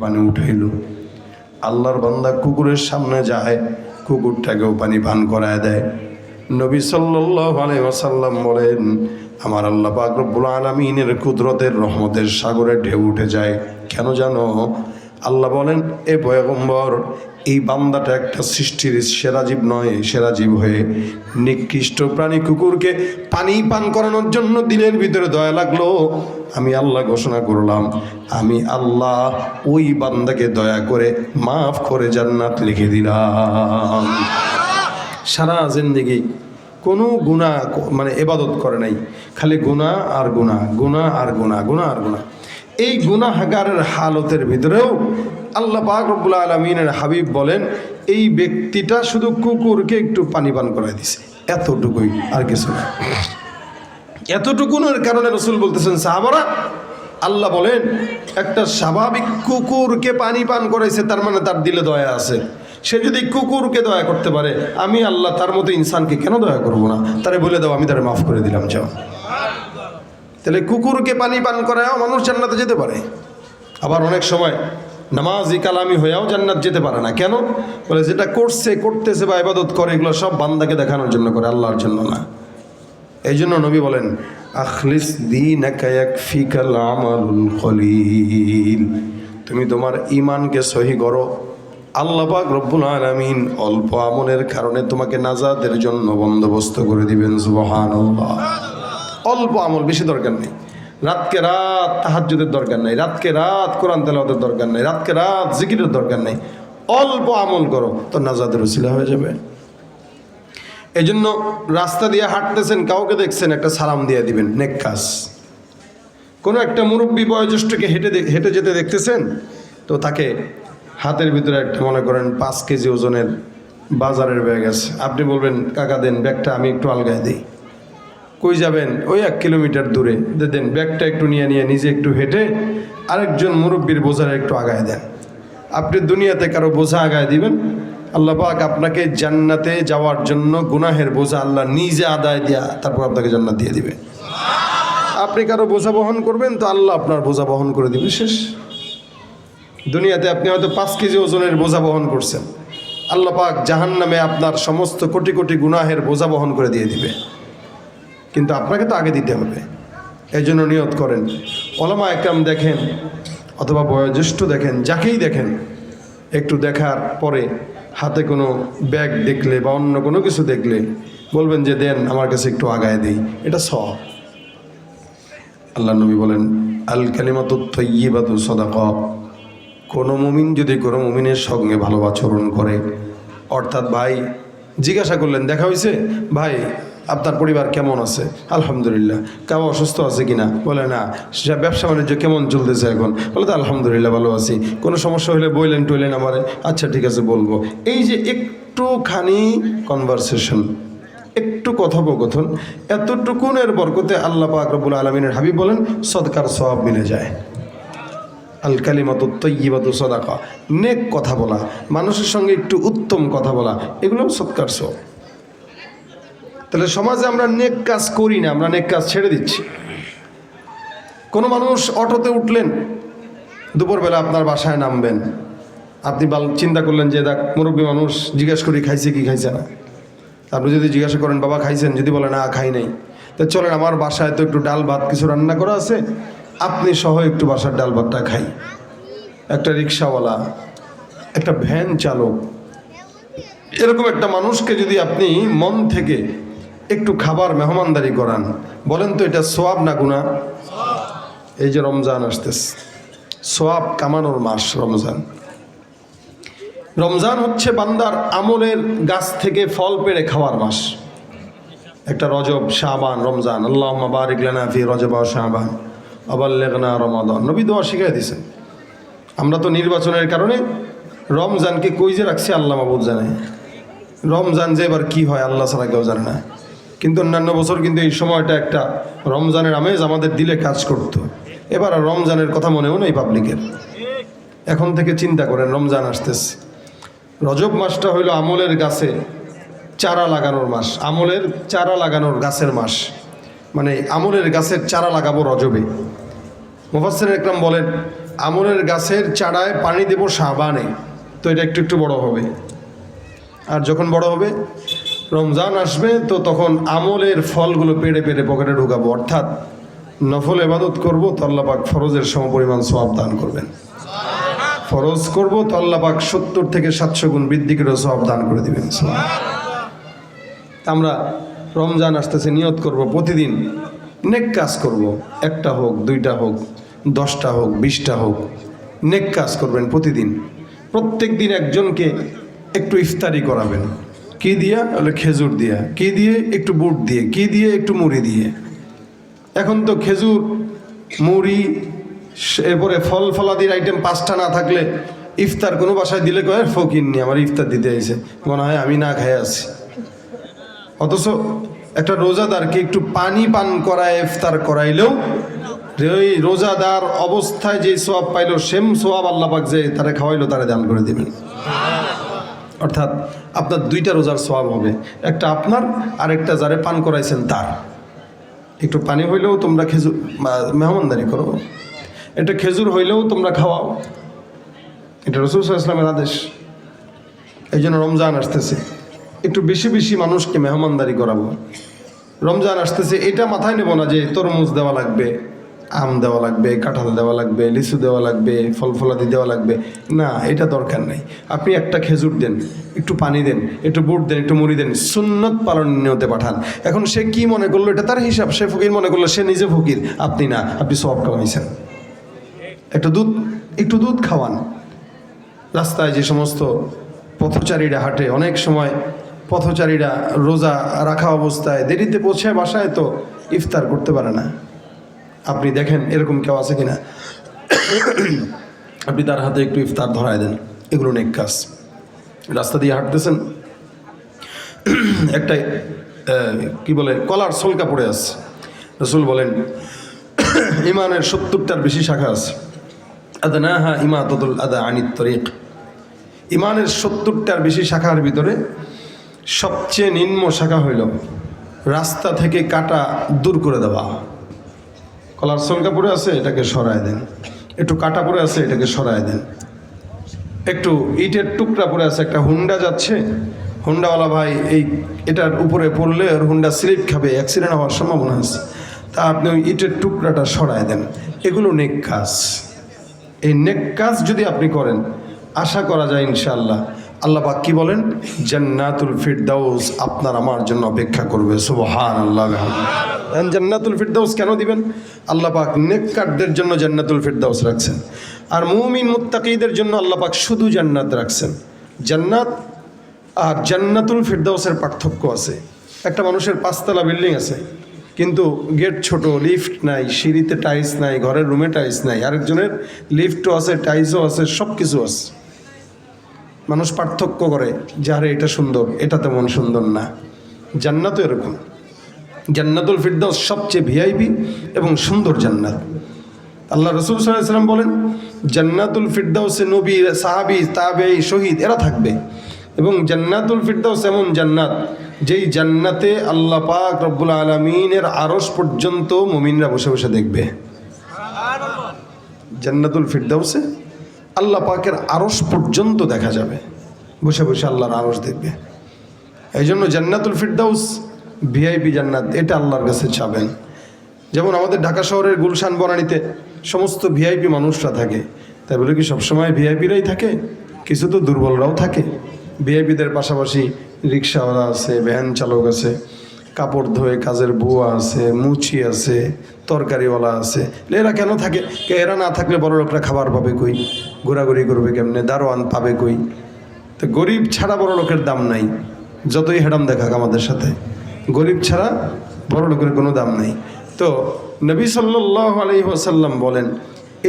পানি উঠাইল। আল্লাহর বান্দা কুকুরের সামনে যায়, কুকুরটাকেও পানি পান করায় দেয়। নবী সাল্লি আলাইহি বলেন, আমার আল্লাহ পাকরবুল আলমিনের কুদরতের রহমতের সাগরে ঢেউ উঠে যায়। কেন জানো? আল্লাহ বলেন, এ পয়গম্বর এই বান্দাটা একটা সৃষ্টির সেরা জীব নয় সেরা জীব হয়ে নিকৃষ্ট প্রাণী কুকুরকে পানি পান করানোর জন্য দিলের ভিতরে দয়া লাগল। আমি আল্লাহ ঘোষণা করলাম, আমি আল্লাহ ওই বান্দাকে দয়া করে মাফ করে জান্নাত লিখে দিলাম। সারা জিন্দিগি কোনো গুণা মানে এবাদত করে নাই, খালি গুণা আর গুণা গুণা আর গুণা গুণা আর গুণা। এই গুনাহাগারের হালতের ভিতরেও আল্লাহ পাক রব্বুল আলমিনের হাবিব বলেন, এই ব্যক্তিটা শুধু কুকুরকে একটু পানি পান করাই দিছে। এতটুকুই আর কিছু না। এতটুকুনের কারণে রসুল বলতেছেন, সাহাবারা, আল্লাহ বলেন, একটা স্বাভাবিক কুকুরকে পানি পান করাইছে, তার মানে তার দিলে দয়া আছে। সে যদি কুকুরকে দয়া করতে পারে, আমি আল্লাহ তার মতো ইনসানকে কেন দয়া করব না? তারে বলে দাও, আমি তারে মাফ করে দিলাম, যাও। তাহলে কুকুরকে পানি পান করায় মানুষ জান্নাতে যেতে পারে। আবার অনেক সময় নামাজি কালামি হয়েও জান্নাত যেতে পারে না। কেন? বলে যেটা করছে, করতেছে বা ইবাদত করে, এগুলো সব বান্দাকে দেখানোর জন্য করে, আল্লাহর জন্য না। এই জন্য নবী বলেন, আখলিস দিন তুমি তোমার ইমানকে সহি করো। আল্লাহ পাক রব্বুল আলামিন অল্প আমলের কারণে তোমাকে নাজাদের জন্য বন্দোবস্ত করে দিবেন, সুবহানাল্লাহ। অল্প আমল, বেশি দরকার নেই। রাতকে রাত তাহাজ্জুদের দরকার নেই, রাতকে রাত কোরআন তেলাওয়াতের দরকার নেই, রাতকে রাত জিকিরের দরকার নেই। অল্প আমল করো, তো নাজাদের উসিলা হয়ে যাবে। এই জন্য রাস্তা দিয়ে হাঁটতেছেন, কাউকে দেখছেন, একটা সালাম দিয়ে দিবেন, নেক কাজ। কোনো একটা মুরব্বী বয়োজ্যেষ্ঠকে হেঁটে হেঁটে যেতে দেখতেছেন, তো তাকে হাতের ভিতরে একটা মনে করেন পাঁচ কেজি ওজনের বাজারের ব্যাগ আছে। আপনি বলবেন, কাকা, দেন, ব্যাগটা আমি একটু আলগায় দিই। কই যাবেন? ওই এক কিলোমিটার দূরে। দেন, ব্যাগটা একটু নিয়ে নিয়ে নিজে একটু হেঁটে আরেকজন মুরব্বীর বোঝার একটু আগায় দেন। আপনি দুনিয়াতে কারও বোঝা আগায় দিবেন? আল্লাহ পাক আপনাকে জান্নাতে যাওয়ার জন্য গুনাহের বোঝা আল্লাহ নিজে আদায় দিয়া তারপর আপনাকে জান্নাত দিয়ে দিবে। আপনি কারও বোঝা বহন করবেন, তো আল্লাহ আপনার বোঝা বহন করে দিবে, শেষ। দুনিয়াতে আপনি হয়তো পাঁচ কেজি ওজনের বোঝা বহন করছেন। আল্লাহ পাক জাহান নামে আপনার সমস্ত কোটি কোটি গুনাহের বোঝা বহন করে দিয়ে দিবে। কিন্তু আপনাকে তো আগে দিতে হবে। এই জন্য নিয়ত করেন। ওলামা একরাম দেখেন অথবা বয়োজ্যেষ্ঠ দেখেন, যাকেই দেখেন, একটু দেখার পরে হাতে কোনো ব্যাগ দেখলে বা অন্য কোনো কিছু দেখলে বলবেন যে, দেন, আমার কাছে একটু আগায় দিই। এটা সব আল্লাহ নবী বলেন, আল কালিমাতু তৈবাতু সদাক। কোনো মুমিন যদি কোনো মুমিনের সঙ্গে ভালো আচরণ করে, অর্থাৎ ভাই, জিজ্ঞাসা করলেন, দেখা হয়েছে ভাই আপনার পরিবার কেমন আছে? আলহামদুলিল্লাহ। কেউ অসুস্থ আছে কিনা? বলে না। ব্যবসা বাণিজ্য কেমন চলতেছে এখন? বলে তো আলহামদুলিল্লাহ ভালো আছি। কোনো সমস্যা হলে বইলেন টইলেন আমারে। আচ্ছা ঠিক আছে, বলব। এই যে একটুখানি কনভারসেশন একটু কথোপকথন এতটুকুনের বরকতে আল্লাহ পাক রব্বুল আলমিনের হাবিব বলেন, সদকার সব মিলে যায়। আল কালিমাত তৈবাত সদাকা। নেক কথা বলা, মানুষের সঙ্গে একটু উত্তম কথা বলা, এগুলো সৎকার সব তাহলে সমাজে আমরা নেক কাজ করি না, আমরা নেক কাজ ছেড়ে দিচ্ছি। কোনো মানুষ অটোতে উঠলেন, দুপুরবেলা আপনার বাসায় নামবেন। আপনি চিন্তা করলেন যে, দেখ, মুরব্বী মানুষ, জিজ্ঞেস করি খাইছে কি খাইছে না? আপনি যদি জিজ্ঞাসা করেন, বাবা খাইছেন? যদি বলে, না, খাই নাই। তো চলেন, আমার বাসায় তো একটু ডাল ভাত কিছু রান্না করা আছে। আপনি সহ একটু বাসার ডাল ভাতটা খাই। একটা রিক্সাওয়ালা, একটা ভ্যান চালক, এরকম একটা মানুষকে যদি আপনি মন থেকে একটু খাবার মেহমানদারি করান। বলেন তো এটা সোয়াব না গুণা এই যে রমজান আসতেছে। সোয়াব কামানোর মাস রমজান। রমজান হচ্ছে বান্দার আমলের গাছ থেকে ফল পেড়ে খাওয়ার মাস। একটা রজব শাহবান রমজান। আল্লাহ বারিক লানা ফি শাহবান আবাল্লেগনা রমাদান। নবী দোয়া শিখাই দিয়েছেন। আমরা তো নির্বাচনের কারণে রমজানকে কই যে রাখছি আল্লাহ মাবুদ জানে। রমজান যে এবার কী হয় আল্লাহ ছাড়া কেউ জানে না। কিন্তু অন্যান্য বছর কিন্তু এই সময়টা একটা রমজানের আমেজ আমাদের দিলে কাজ করতো। এবার আর রমজানের কথা মনেও নেই পাবলিকের। এখন থেকে চিন্তা করেন, রমজান আসতেছে। রজব মাসটা হইল আমলের গাছে চারা লাগানোর মাস। আমলের চারা লাগানোর গাছের মাস। মানে আমলের গাছের চারা লাগাবো রজবে। মুফাসসির একরাম বলেন, আমলের গাছের চারায় পানি দেব সাবানে। তো এটা একটু একটু বড় হবে। আর যখন বড় হবে রমজান আসবে, তো তখন আমলের ফলগুলো পেড়ে পেড়ে পকেটে ঢুকাবো। অর্থাৎ নফল এবাদত করব, তো আল্লাহ পাক ফরজের সমপরিমাণ সোয়াব দান করবেন। ফরজ করব, তো আল্লাহ পাক সত্তর থেকে সাতশো গুণ বৃদ্ধি করে সোয়াব দান করে দিবেন। আমরা রমজান আসতেছে, নিয়ত করব প্রতিদিন। নেক কাজ করব, একটা হোক, দুইটা হোক, দশটা হোক, বিশটা হোক, নেক কাজ করবেন প্রতিদিন। প্রত্যেক দিন একজনকে একটু ইফতারি করাবেন। কি দিয়া? বলে খেজুর দিয়া। কি দিয়ে? একটু বুট দিয়ে। কি দিয়ে? একটু মুড়ি দিয়ে। এখন তো খেজুর, মুড়ি এরপরে ফল ফলাদির আইটেম পাঁচটা না থাকলে ইফতার কোনো বাসায় দিলে কয় ফকির নি, আমার ইফতার দিতে আইছে। মনে হয় আমি না খাই আছি। অথচ একটা রোজাদারকে একটু পানি পান করায়, ইফতার করাইলেও ওই রোজাদার অবস্থায় যে সোয়াব পাইলো, সেম সোয়াব আল্লাপাক যে তারা খাওয়াইলো, তারা দান করে দিবেন। অর্থাৎ আপনার দুইটা রোজার সোয়াব হবে। একটা আপনার আর একটা যারে পান করাইছেন তার। একটু পানি হইলেও তোমরা খেজুর মেহমানদারি করো। এটা খেজুর হইলেও তোমরা খাওয়াও। এটা রসুল ইসলামের আদেশ। এই জন্য রমজান আসতেছে। একটু বেশি বেশি মানুষকে মেহমানদারি করাবো। রমজান আসতেছে, এটা মাথায় নেব না যে তরমুজ দেওয়া লাগবে। আম দেওয়া লাগবে, কাঁঠাল দেওয়া লাগবে, লিচু দেওয়া লাগবে, ফল ফলাদি দেওয়া লাগবে। না, এটা দরকার নেই। আপনি একটা খেজুর দেন, একটু পানি দেন, একটু বুট দেন, একটু মুড়ি দেন, সুন্নত পালন নিয়তে পাঠান। এখন সে কি মনে করল, এটা তার হিসাব, সে ফকির মনে করল, সে নিজে ফকির, আপনি না, আপনি সব কামাইছেন। একটু দুধ একটু দুধ খাওয়ান। রাস্তায় যে সমস্ত পথচারীরা হাঁটে, অনেক সময় পথচারীরা রোজা রাখা অবস্থায় দেরিতে পৌঁছায়, বাসায় তো ইফতার করতে পারে না। আপনি দেখেন এরকম কেউ আছে কিনা? আপনি তার হাতে একটু ইফতার ধরায় দেন। এগুলো নেক কাজ। রাস্তা দিয়ে হাঁটতেছেন। একটা আহ, কি বলে কলার সলকা পড়ে আছে। রসুল বলেন ইমানের সত্তরটার বেশি শাখা আছে। আদা না হা ইমা ইমাতুল আদা আনিত তরিক। ইমানের সত্তরটার বেশি শাখার ভিতরে সবচেয়ে নিম্ন শাখা হইল রাস্তা থেকে কাটা দূর করে দেওয়া। কলার সলকা পড়ে আছে, এটাকে সরায় দেন। একটু কাটা পরে আছে, এটাকে সরায় দেন। একটু ইটের টুকরা পরে আছে, একটা হুন্ডা যাচ্ছে। হুন্ডাওয়ালা ভাই এই এটার উপরে পড়লে ওর হুন্ডা স্লিপ খাবে, অ্যাক্সিডেন্ট হওয়ার সম্ভাবনা আছে। তা আপনি ওই ইটের টুকরাটা সরায় দেন। এগুলো নেক কাজ। এই নেক কাজ যদি আপনি করেন, আশা করা যায় ইনশাআল্লাহ। আল্লাহ পাক কি বলেন? জান্নাতুল ফিরদাউস আপনার আমার জন্য অপেক্ষা করবে। সুবহান আল্লাহ জান্নাতুল ফিরদাউস কেন দিবেন? আল্লাহ পাক নেককারদের জন্য জান্নাতুল ফিরদাউস রাখছেন। আর মুমিন মুত্তাকিদের জন্য আল্লাহ পাক শুধু জান্নাত রাখছেন। জান্নাত আর জান্নাতুল ফিরদাউসের পার্থক্য আছে। একটা মানুষের পাঁচতলা বিল্ডিং আছে, কিন্তু গেট ছোট, লিফট নাই, সিঁড়িতে টাইলস নাই, ঘরের রুমে টাইলস নাই, আরেকজনের লিফটও আছে, টাইলসও আছে সব কিছু আছে। মানুষ পার্থক্য করে, যে আরে এটা সুন্দর এটা তেমন সুন্দর না। জান্নাতও এরকম। জান্নাতুল ফিরদাউস সবচেয়ে ভিআইপি এবং সুন্দর জান্নাত। আল্লাহ রসুল সাল্লাম বলেন, জান্নাতুল ফিরদাউসে নবী, সাহাবি তাবে শহীদ, এরা থাকবে। এবং জান্নাতুল ফিরদাউস এমন জান্নাত, যেই জান্নাতে আল্লাহ পাক রব্বুল আলমিনের আরস পর্যন্ত মুমিনরা বসে বসে দেখবে। জান্নাতুল ফিরদাউসে আল্লাহ পাকের আরস পর্যন্ত দেখা যাবে। বসে বসে আল্লাহর আরস দেখবে। এই জন্য জান্নাতুল ফিরদাউস ভিআইপি জান্নাত, এটা আল্লাহর কাছে চাবেন। যেমন আমাদের ঢাকা শহরের গুলশান বনানীতে সমস্ত ভিআইপি মানুষরা থাকে। তাই বলে কি সবসময় ভিআইপিরাই থাকে? কিছু তো দুর্বলরাও থাকে। ভিআইপিদের পাশাপাশি রিক্সাওয়ালা আছে, ভ্যান চালক আছে, কাপড় ধোয়ে কাজের বুয়া আছে, মুচি আছে, তরকারিওয়ালা আছে। এরা কেন থাকে? এরা না থাকলে বড় লোকরা খাবার পাবে কই? ঘোরাঘুরি করবে কেমনে? দারোয়ান পাবে কই? তো গরিব ছাড়া বড় লোকের দাম নাই। যতই হেডাম দেখাক আমাদের সাথে। গরিব ছাড়া বড় লোকের কোনো দাম নাই। তো নবী সাল্লাহ আলহিহাসাল্লাম বলেন,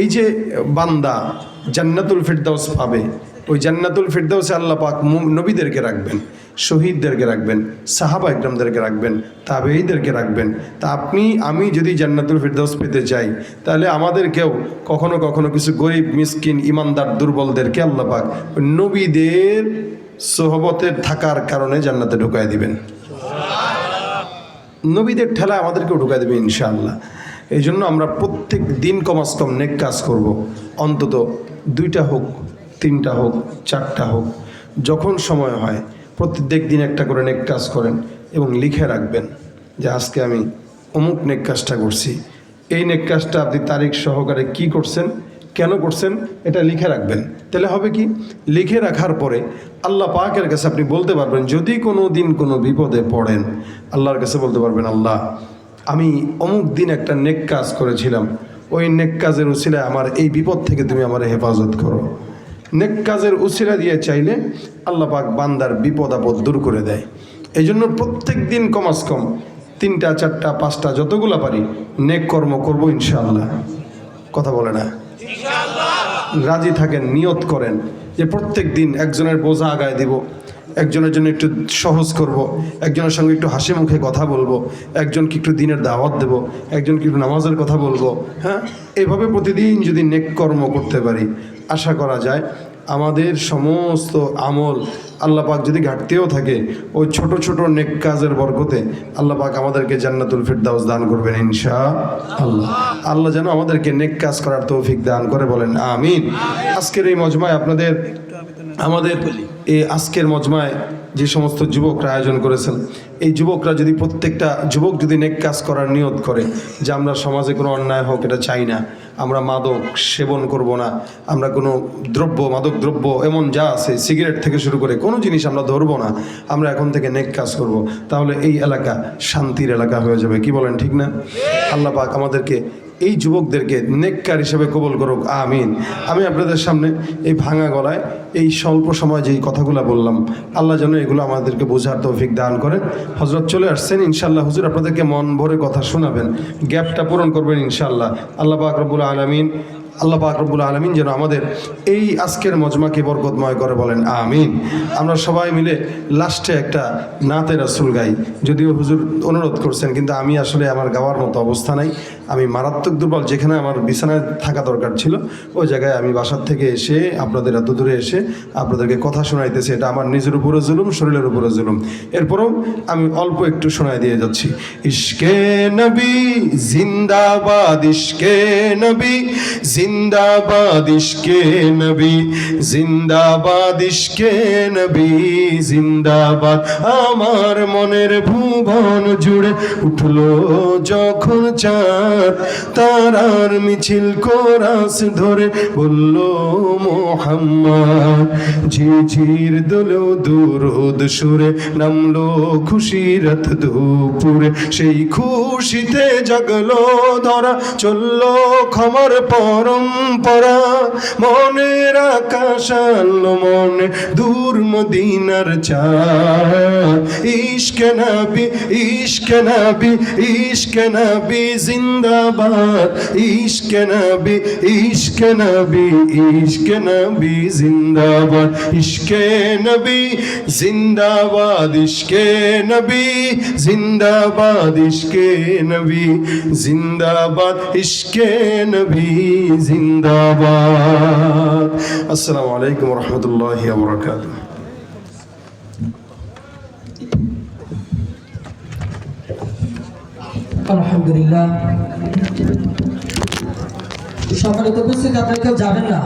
এই যে বান্দা জান্নাতুল ফিরদাউস পাবে, ওই জান্নাতুল ফিরদাউসে আল্লাহ পাক নবীদেরকে রাখবেন, শহীদদেরকে রাখবেন, সাহাবা একরামদেরকে রাখবেন তাবেইদেরকে রাখবেন। তা আপনি, আমি যদি জান্নাতুল ফিরদাউস পেতে চাই, তাহলে আমাদেরকেও কখনো কখনো কিছু গরিব, মিসকিন, ইমানদার, দুর্বলদেরকে আল্লাহ পাক নবীদের সোহবতের থাকার কারণে জান্নাতে ঢুকায় দিবেন। নবীদের ঠেলা আমাদেরকেও ঢুকাই দেবে ইনশাআল্লাহ। এই জন্য আমরা প্রত্যেক দিন কমাস কম নেক কাজ করব। অন্তত দুইটা হোক, তিনটা হোক, চারটা হোক, যখন সময় হয় প্রত্যেক দিন একটা করে নেক কাজ করেন এবং লিখে রাখবেন যে আজকে আমি অমুক নেক কাজটা করছি। এই নেক কাজটা আপনি তারিখ সহকারে কি করছেন, কেন করছেন, এটা লিখে রাখবেন। তাহলে হবে কি? লিখে রাখার পরে আল্লাহ পাকের কাছে আপনি বলতে পারবেন, যদি কোনো দিন কোনো বিপদে পড়েন, আল্লাহর কাছে বলতে পারবেন, আল্লাহ, আমি অমুক দিন একটা নেক কাজ করেছিলাম। ওই নেক কাজের উসিলায় আমার এই বিপদ থেকে তুমি আমার হেফাজত করো। নেক কাজের উসিলা দিয়ে চাইলে আল্লাহ পাক বান্দার বিপদ আপদ দূর করে দেয়। এই জন্য প্রত্যেক দিন কমাস কম তিনটা, চারটা, পাঁচটা যতগুলা পারি নেক কর্ম করব ইনশাআল্লাহ। কথা বলে না? রাজি থাকেন, নিয়ত করেন যে প্রত্যেক দিন একজনের বোঝা আগায় দিব, একজনের জন্য একটু সহজ করব, একজনের সঙ্গে একটু হাসি মুখে কথা বলব, একজনকে একটু দিনের দাওয়াত দেব, একজনকে একটু নামাজের কথা বলব হ্যাঁ? এভাবে প্রতিদিন যদি নেক কর্ম করতে পারি, আশা করা যায় আমাদের সমস্ত আমল আল্লাহ পাক যদি ঘাটতেও থাকে, ওই ছোট ছোট নেক কাজের বরকতে আল্লাহ পাক আমাদেরকে জান্নাতুল ফিরদাউস দান করবেন ইনশা আল্লাহ আল্লাহ যেন আমাদেরকে নেক কাজ করার তৌফিক দান করে বলেন, আমিন। আজকের এই মজমায় আপনাদের আমাদের এই আজকের মজমায় যে সমস্ত যুবকরা আয়োজন করেছেন, এই যুবকরা যদি প্রত্যেকটা যুবক যদি নেক কাজ করার নিয়ত করে যে আমরা সমাজে কোনো অন্যায় হোক, এটা চাই না, আমরা মাদক সেবন করব না, আমরা কোনো দ্রব্য, মাদক দ্রব্য, এমন যা আছে, সিগারেট থেকে শুরু করে কোনো জিনিস আমরা ধরবো না, আমরা এখন থেকে নেক কাজ করব, তাহলে এই এলাকা শান্তির এলাকা হয়ে যাবে, কি বলেন ঠিক না? আল্লাহ পাক আমাদেরকে এই যুবকদেরকে নেককার হিসেবে কবল করুক, আমিন। আমি আপনাদের সামনে এই ভাঙা গলায় এই স্বল্প সময় যেই কথাগুলো বললাম, আল্লাহ যেন এগুলো আমাদেরকে বোঝার তৌফিক দান করেন। হজরত চলে আসছেন ইনশাল্লাহ হুজুর আপনাদেরকে মন ভরে কথা শোনাবেন, গ্যাপটা পূরণ করবেন ইনশাল্লাহ আল্লাহ রব্বুল আলমিন আল্লাহ পাক রব্বুল আলমিন যেন আমাদের এই আজকের মজমাকে বরকতময় করে বলেন, আমিন। আমরা সবাই মিলে লাস্টে একটা নাতে রাসুল গাই। যদিও হুজুর অনুরোধ করছেন, কিন্তু আমি আসলে আমার গাওয়ার মতো অবস্থা নাই। আমি মারাত্মক দুর্বল, যেখানে আমার বিছানায় থাকা দরকার ছিল, ওই জায়গায় আমি বাসার থেকে এসে, আপনাদের এত দূরে এসে আপনাদেরকে কথা শোনাইতেছি। এটা আমার নিজের উপরে জুলুম, শরীরের উপরে জুলুম। এরপরও আমি অল্প একটু শোনাই দিয়ে যাচ্ছি। ইশকে নবী জিন্দাবাদ, ইশকে নবী জিন্দাবাদ ইশকে নবী, জিন্দাবাদ ইশকে নবী, জিন্দাবাদ। আমার মনের ভুবন জুড়ে উঠল যখন চার তারার মিছিল কোরাস ধরে বলল, মোহাম্মদ। ঝিঝির দোলো দুরুদ সুরে নামলো খুশিরত দুপুরে। সেই খুশিতে জাগলো ধরা, চলল ক্ষমার পরম্পরা, মনের আকাশ আলো, মনে দূর মদিনার চা ইশকে নবী ইশকে নবী ইশকে নবী জিন্দাবাদ। ইশকে নবী ইশকে নবী ইশকে নবী জিন্দাবাদ। ইশকে নবী জিন্দাবাদ, ইশকে নবী জিন্দাবাদ, ইশকে নবী জিন্দাবাদ, ইশকে নবী জিন্দাবাদ। আসসালামু আলাইকুম রহমতুল্লাহ বরকাতুহ। আলহামদুলিল্লাহ। সম্মানিত উপস্থিতি আপনারা কেউ যাবেন না?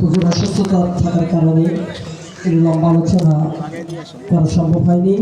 হুজুর অসুস্থতা থাকার কারণে লম্বা আলোচনা করা সম্ভব হয়নি।